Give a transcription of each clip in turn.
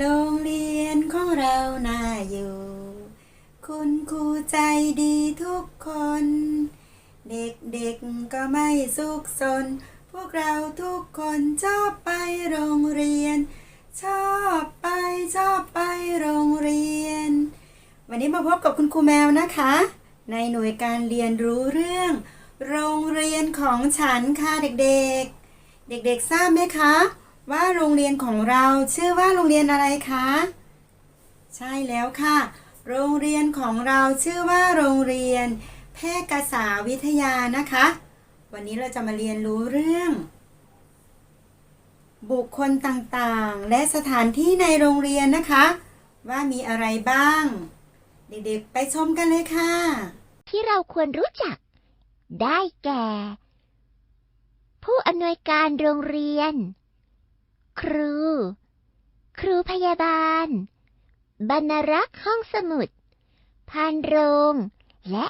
โรงเรียนของเราน่าอยู่ คุณครูใจดีทุกคน เด็กๆก็ไม่สุขสน พวกเราทุกคนชอบไปโรงเรียน ชอบไปชอบไปโรงเรียน วันนี้มาพบกับคุณครูแมวนะคะ ในหน่วยการเรียนรู้เรื่อง โรงเรียนของฉันค่ะเด็กๆ เด็กๆทราบไหมคะ ว่าโรงเรียนของเราชื่อว่าโรงเรียนอะไรคะ ใช่แล้วค่ะ โรงเรียนของเราชื่อว่าโรงเรียน แพทยศาสตร์วิทยานะคะ วันนี้เราจะมาเรียนรู้เรื่อง บุคคลต่างๆ และสถานที่ในโรงเรียนนะคะ ว่ามีอะไรบ้าง เด็กๆไปชมกันเลยค่ะ ที่เราควรรู้จัก ได้แก่ ผู้อำนวยการโรงเรียน ครู ครูพยาบาล บรรรักษ์ห้องสมุด พานโรง และ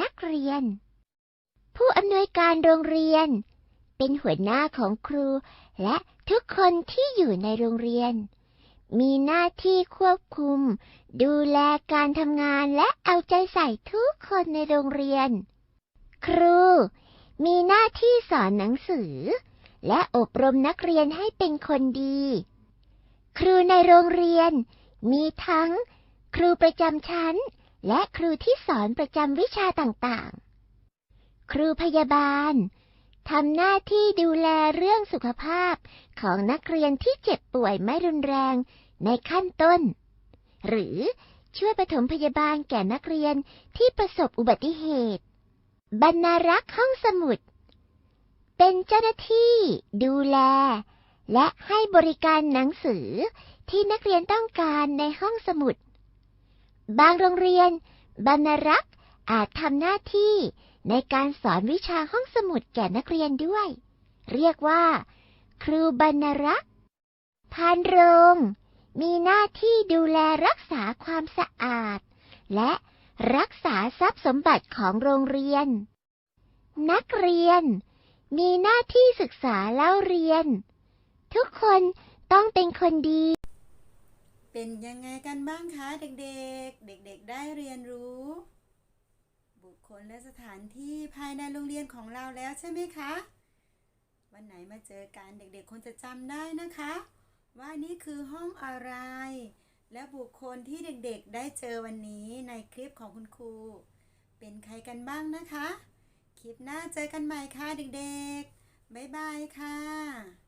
นักเรียน ผู้อำนวยการโรงเรียน เป็นหัวหน้าของครูและทุกคนที่อยู่ในโรงเรียน มีหน้าที่ควบคุม ดูแลการทำงานและเอาใจใส่ทุกคนในโรงเรียน ครูมีหน้าที่สอนหนังสือ และอบรมนักเรียนให้เป็นคนดี ครูในโรงเรียน มีทั้ง ครูประจำชั้น และครูที่สอนประจำวิชาต่างๆ ครูพยาบาลทำหน้าที่ดูแลเรื่องสุขภาพของนักเรียนที่เจ็บป่วยไม่รุนแรงในขั้นต้น หรือช่วยปฐมพยาบาลแก่นักเรียนที่ประสบอุบัติเหตุ บรรณารักษ์ห้องสมุด เป็นเจ้าหน้าที่ ดูแล และให้บริการหนังสือที่นักเรียนต้องการในห้องสมุด บางโรงเรียนบรรณารักษ์อาจทำหน้าที่ในการสอนวิชาห้องสมุดแก่นักเรียนด้วย เรียกว่า ครูบรรณารักษ์พานโรง มีหน้าที่ดูแลรักษาความสะอาด และรักษาทรัพย์สมบัติของโรงเรียน นักเรียน มีหน้าที่ศึกษาเล่าเรียน ทุกคนต้องเป็นคนดี เป็นยังไงกันบ้างคะเด็กๆ เด็กๆ ได้เรียนรู้ บุคคลและสถานที่ภายในโรงเรียนของเราแล้วใช่ไหมคะ วันไหนมาเจอกันเด็กๆ คงจะจำได้นะคะ ว่านี่คือห้องอะไร และบุคคลที่เด็กๆ ได้เจอวันนี้ในคลิปของคุณครู เป็นใครกันบ้างนะคะ คลิปหน้าเจอกันใหม่ค่ะเด็กๆ บ๊ายบายค่ะ